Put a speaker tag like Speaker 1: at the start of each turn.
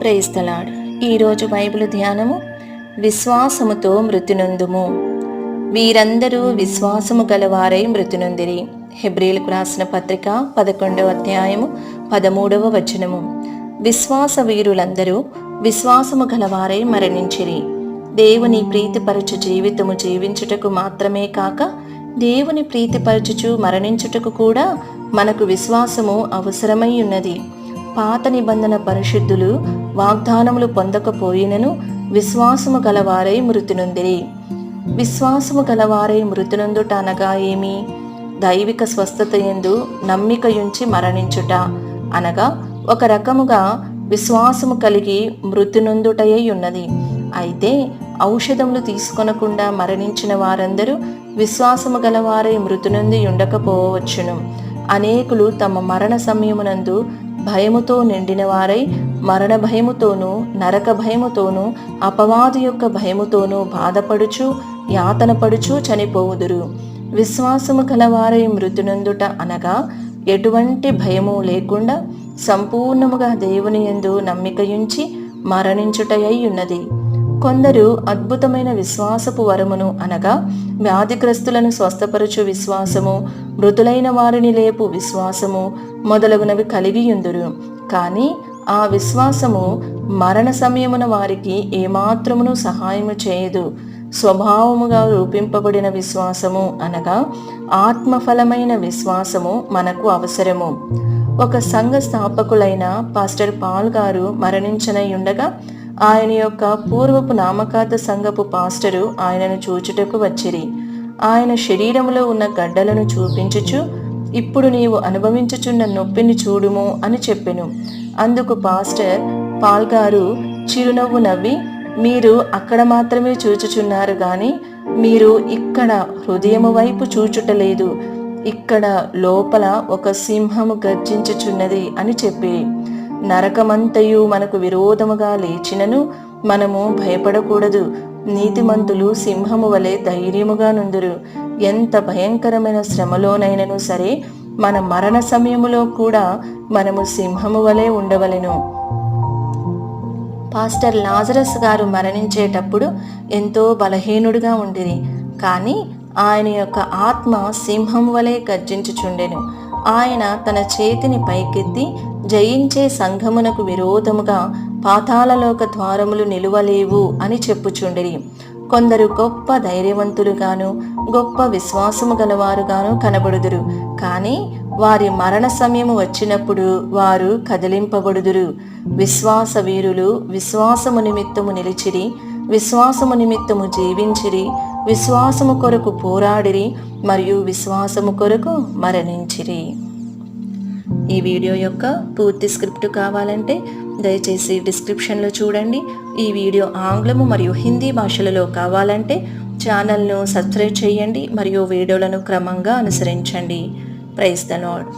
Speaker 1: Praise the Lord ఈరోజు Bible ధ్యానము విశ్వాసముతో మృతినొందుము. వీరందరూ విశ్వాసము గలవారై మృతినొందిరి. హెబ్రిలకు రాసిన పత్రిక పదకొండవ అధ్యాయము పదమూడవ వచనము. విశ్వాస వీరులందరూ విశ్వాసము గలవారై మరణించిరి. దేవుని ప్రీతిపరచు జీవితము జీవించుటకు మాత్రమే కాక దేవుని ప్రీతిపరచుచు మరణించుటకు కూడా మనకు విశ్వాసము అవసరమై ఉన్నది. పాత నిబంధన పరిశుద్ధులు వాగ్దానములు పొందకపోయినను విశ్వాసము గలవారై మృతినొందిరి. విశ్వాసము గలవారై మృతినొందుట అనగా ఏమి? దైవిక స్వస్థత ఎందు నమ్మికయుంచి మరణించుట అనగా ఒక రకముగా విశ్వాసము కలిగి మృతినొందుటయై ఉన్నది. అయితే ఔషధములు తీసుకొనకుండా మరణించిన వారందరూ విశ్వాసము గలవారై మృతునుంది ఉండకపోవచ్చును. అనేకులు తమ మరణ సమయమునందు భయముతో నిండిన వారై మరణ భయముతోనూ నరక భయముతోనూ అపవాది యొక్క భయముతోనూ బాధపడుచు యాతన పడుచు చనిపోవుదురు. విశ్వాసము గలవారై మృతునందుట అనగా ఎటువంటి భయము లేకుండా సంపూర్ణముగా దేవుని యందు నమ్మికయుంచి మరణించుటయై ఉన్నది. కొందరు అద్భుతమైన విశ్వాసపు వరమును అనగా వ్యాధిగ్రస్తులను స్వస్థపరచు విశ్వాసము మృతులైన వారిని లేపు విశ్వాసము మొదలగునవి కలిగియుందురు. కానీ ఆ విశ్వాసము మరణ సమయమున వారికి ఏమాత్రమును సహాయము చేయదు. స్వభావముగా రూపింపబడిన విశ్వాసము అనగా ఆత్మఫలమైన విశ్వాసము మనకు అవసరము. ఒక సంఘ స్థాపకులైన పాస్టర్ పాల్ గారు మరణించనయుండగా ఆయన యొక్క పూర్వపు నామకార్థ సంఘపు పాస్టరు ఆయనను చూచుటకు వచ్చిరి. ఆయన శరీరములో ఉన్న గడ్డలను చూపించుచు ఇప్పుడు నీవు అనుభవించుచున్న నొప్పిని చూడుము అని చెప్పెను. అందుకు పాస్టర్ పాల్గారు చిరునవ్వు నవ్వి మీరు అక్కడ మాత్రమే చూచుచున్నారు కానీ మీరు ఇక్కడ హృదయము వైపు చూచుటలేదు. ఇక్కడ లోపల ఒక సింహము గర్జించుచున్నది అని చెప్పి. నరకమంతయు మనకు విరోధముగా లేచినను మనము భయపడకూడదు. నీతిమంతులు సింహము వలె ధైర్యముగా నుందురు. ఎంత భయంకరమైన శ్రమలోనైనను సరే మన మరణ సమయములో కూడా మనము సింహము వలె ఉండవలెను. పాస్టర్ లాజరస్ గారు మరణించేటప్పుడు ఎంతో బలహీనుడిగా ఉండిరి. కానీ ఆయన యొక్క ఆత్మ సింహం వలె గర్జించుచుండెను. ఆయన తన చేతిని పైకెత్తి జయించే సంఘమునకు విరోధముగా పాతాళలోక ద్వారములు నిలువలేవు అని చెప్పుచుండిరి. కొందరు గొప్ప ధైర్యవంతులుగాను గొప్ప విశ్వాసము గలవారుగాను కనబడుదురు. కానీ వారి మరణ సమయము వచ్చినప్పుడు వారు కదిలింపబడుదురు. విశ్వాస వీరులు విశ్వాసము నిమిత్తము నిలిచిరి. విశ్వాసము నిమిత్తము జీవించిరి విశ్వాసము కొరకు పోరాడిరి మరియు విశ్వాసము కొరకు మరణించిరి. ఈ వీడియో యొక్క పూర్తి స్క్రిప్ట్ కావాలంటే దయచేసి డిస్క్రిప్షన్లో చూడండి. ఈ వీడియో ఆంగ్లము మరియు హిందీ భాషలలో కావాలంటే ఛానల్ను సబ్స్క్రైబ్ చేయండి మరియు వీడియోలను క్రమంగా అనుసరించండి. Price the lord